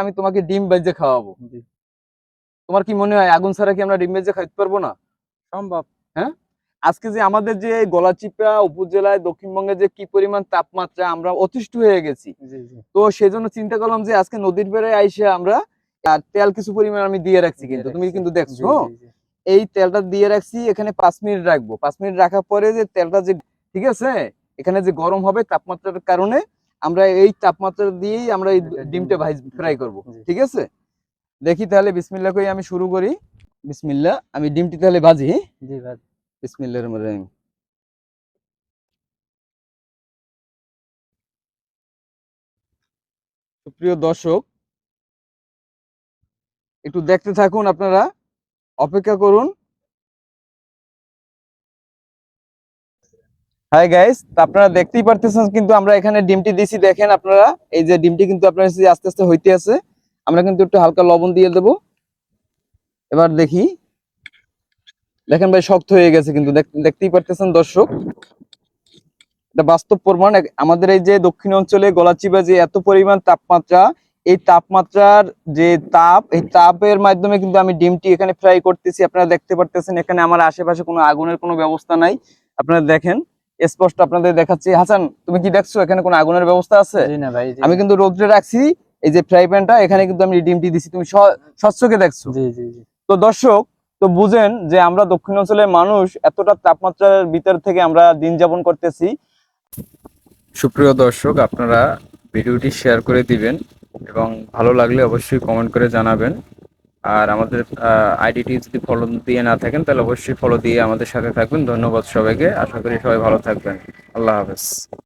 আমি তোমাকে ডিম ভেজে খাওয়াবো। তোমার কি মনে হয় আগুন ছাড়া কি আমরা ডিম ভেজে খাইতে পারব না? সম্ভব। হ্যাঁ? আজকে যে আমাদের যে গলাচিপা উপজেলায় দক্ষিণবঙ্গে যে কি পরিমাণ তাপমাত্রা আমরা অতিষ্ঠ হয়ে গেছি তো সেই জন্য চিন্তা করলাম যে আজকে নদীর বেড়ে আইসে আমরা আর তেল কিছু পরিমাণ আমি দিয়ে রাখছি কিন্তু। তুমি কিন্তু দেখছ হ্যাঁ? এই তেলটা দিয়ে রাখছি এখানে পাঁচ মিনিট রাখব। পাঁচ মিনিট রাখার পরে যে তেলটা যে ঠিক আছে? এখানে যে গরম হবে তাপমাত্রার কারণে আমরা এই তাপমাত্রা দিয়েই আমরা এই ডিমটা ভাই ফ্রাই করব ঠিক আছে? দেখি তাহলে বিসমিল্লা করে আমি শুরু করি। বিসমিল্লা আমি ডিমটি তাহলে ভাজি হ্যাঁ? জি ভাই বিসমিল্লাহির রহমানির রহিম। সুপ্রিয় দর্শক একটু দেখতে থাকুন আপনারা অপেক্ষা করুন। হাই গাইস আপনারা দেখতেই পারতেছেন কিন্তু আমরা এখানে ডিমটি দিছি, দেখেন আপনারা। এই যে ডিমটি কিন্তু আপনার আস্তে আস্তে হইতে আছে। আমরা কিন্তু একটু হালকা লবণ দিয়ে দেব। এবার দেখি। দেখেন ভাই, শক্ত হয়ে গেছে কিন্তু। দেখ- দেখতেই পারতেছেন দর্শক? এটা বাস্তব প্রমাণ। আমাদের এই যে দক্ষিণ অঞ্চলে গলাচিপা যে এত পরিমাণ তাপমাত্রা, এই তাপমাত্রার যে তাপ, এই তাপের মাধ্যমে কিন্তু আমি ডিমটি এখানে ফ্রাই করতেছি। আপনারা দেখতে পারতেছেন, এখানে আমার আশেপাশে কোনো আগুনের কোনো ব্যবস্থা নাই। আপনারা দেখেন। স্পষ্ট আপনাদের দেখাচ্ছি। হাসান তুমি কি দেখছ? এখানে কোনো আগুনের ব্যবস্থা আছে? না ভাই আমি কিন্তু রোদ্রে রাখছি। এই যে ফ্রাই প্যানটা এখানে কিন্তু আমি ডিমটি দিছি। তুমি স- স্বচ্ছকে দেখছ। জি জি জি। তো দর্শক তো বুঝেন যে আমরা দক্ষিণ অঞ্চলের মানুষ এতটা তাপমাত্রার ভিতর থেকে আমরা দিন যাপন করতেছি। সুপ্রিয় দর্শক আপনারা ভিডিওটি শেয়ার করে দিবেন এবং ভালো লাগলে অবশ্যই কমেন্ট করে জানাবেন। আর আমাদের আইডিটি যদি ফলো দিয়ে না থাকেন, তাহলে অবশ্যই ফলো দিয়ে আমাদের সাথে থাকবেন। ধন্যবাদ সবাইকে। আশা করি সবাই ভালো থাকবেন। আল্লাহ হাফেজ।